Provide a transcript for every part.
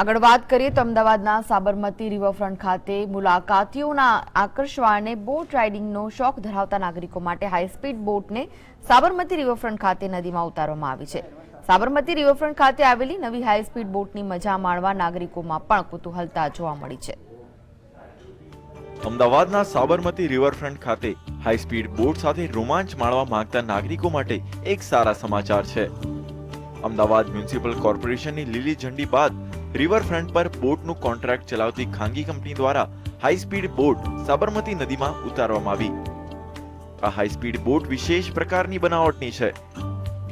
આગળ વાત કરીએ તો અમદાવાદના સાબરમતી રિવરફ્રન્ટ ખાતે મુલાકાતીઓના આકર્ષવાને બોટ રાઇડિંગનો શોખ ધરાવતા નાગરિકો માટે હાઈસ્પીડ બોટને સાબરમતી રિવરફ્રન્ટ ખાતે નદીમાં ઉતારવામાં આવી છે. સાબરમતી રિવરફ્રન્ટ ખાતે આવેલી નવી હાઈસ્પીડ બોટની મજા માણવા નાગરિકોમાં પણ કુતૂહલતા જોવા મળી છે. અમદાવાદના સાબરમતી રિવરફ્રન્ટ ખાતે હાઈસ્પીડ બોટ સાથે રોમાંચ માણવા માંગતા નાગરિકો માટે એક સારા સમાચાર છે. અમદાવાદ મ્યુનિસિપલ કોર્પોરેશનની લીલી ઝંડી બાદ રિવરફ્રન્ટ પર બોટનું કોન્ટ્રાક્ટ ચલાવતી ખાનગી કંપની દ્વારા હાઈસ્પીડ બોટ સાબરમતી નદીમાં ઉતારવામાં આવી. આ હાઈસ્પીડ બોટ વિશેષ પ્રકારની બનાવટની છે.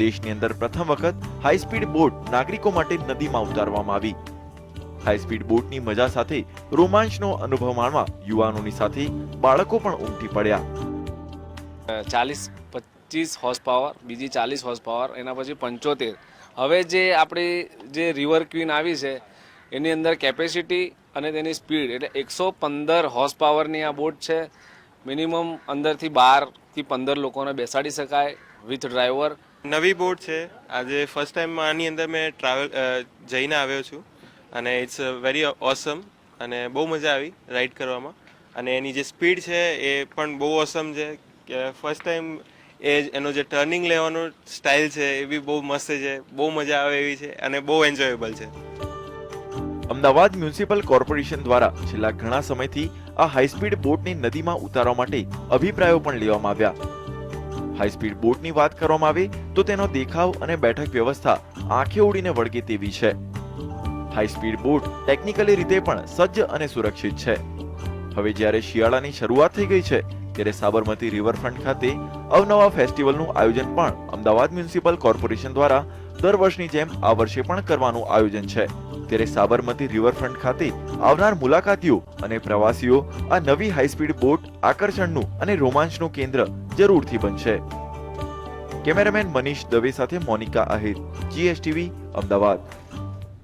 દેશની અંદર પ્રથમ વખત હાઈસ્પીડ બોટ નાગરિકો માટે નદીમાં ઉતારવામાં આવી. હાઈસ્પીડ બોટની મજા સાથે રોમાંચનો અનુભવ માણવા યુવાનોની સાથે બાળકો પણ ઉમટી પડ્યા. ચાલીસ પચીસ હોર્સ પાવર બીજી ચાલીસ હોર્સ પાવર એના પછી પંચોતેર. હવે જે આપણી જે રિવર ક્વીન આવી છે, એની અંદર કેપેસિટી અને તેની સ્પીડ એટલે એકસો પંદર હોર્સ પાવરની આ બોટ છે. મિનિમમ અંદરથી બારથી પંદર લોકોને બેસાડી શકાય વિથ ડ્રાઈવર નવી બોટ છે. આજે ફર્સ્ટ ટાઈમ આની અંદર મેં ટ્રાવેલ જઈને આવ્યો છું. અને ઇટ્સ વેરી ઓસમ અને બહુ મજા આવી રાઈડ કરવામાં. અને એની જે સ્પીડ છે એ પણ બહુ ઓસમ છે. ફર્સ્ટ ટાઈમ એ એનો જે ટર્નિંગ લેવાનો સ્ટાઇલ છે, એ બી બહુ મસ્ત છે, બહુ મજા આવે એવી છે, અને બહુ એન્જોયેબલ છે. અમદાવાદ મ્યુનિસિપલ કોર્પોરેશન દ્વારા છેલ્લા ઘણા સમયથી આ હાઈસ્પીડ બોટને નદીમાં ઉતારવા માટે અભિપ્રાયો પણ લેવામાં આવ્યા. હાઈસ્પીડ બોટની વાત કરવામાં આવે તો તેનો દેખાવ અને બેઠક વ્યવસ્થા આંખે ઉડીને વળગે તેવી છે. હાઈસ્પીડ બોટ ટેકનિકલી રીતે પણ સજ્જ અને સુરક્ષિત છે. હવે જ્યારે શિયાળાની શરૂઆત થઈ ગઈ છે, ત્યારે સાબરમતી રિવરફ્રન્ટ ખાતે અવનવા ફેસ્ટિવલનું આયોજન પણ અમદાવાદ મ્યુનિસિપલ કોર્પોરેશન દ્વારા દર વર્ષની જેમ આ વર્ષે પણ કરવાનું આયોજન છે. ત્યારે સાબરમતી રિવરફ્રન્ટ ખાતે આવનાર મુલાકાતીઓ અને પ્રવાસીઓ આ નવી હાઈસ્પીડ બોટ આકર્ષણનું અને રોમાંચનું કેન્દ્ર જરૂરથી બનશે. કેમેરામેન મનીષ દવે સાથે મોનિકા આહિર જીએસટીવી અમદાવાદ.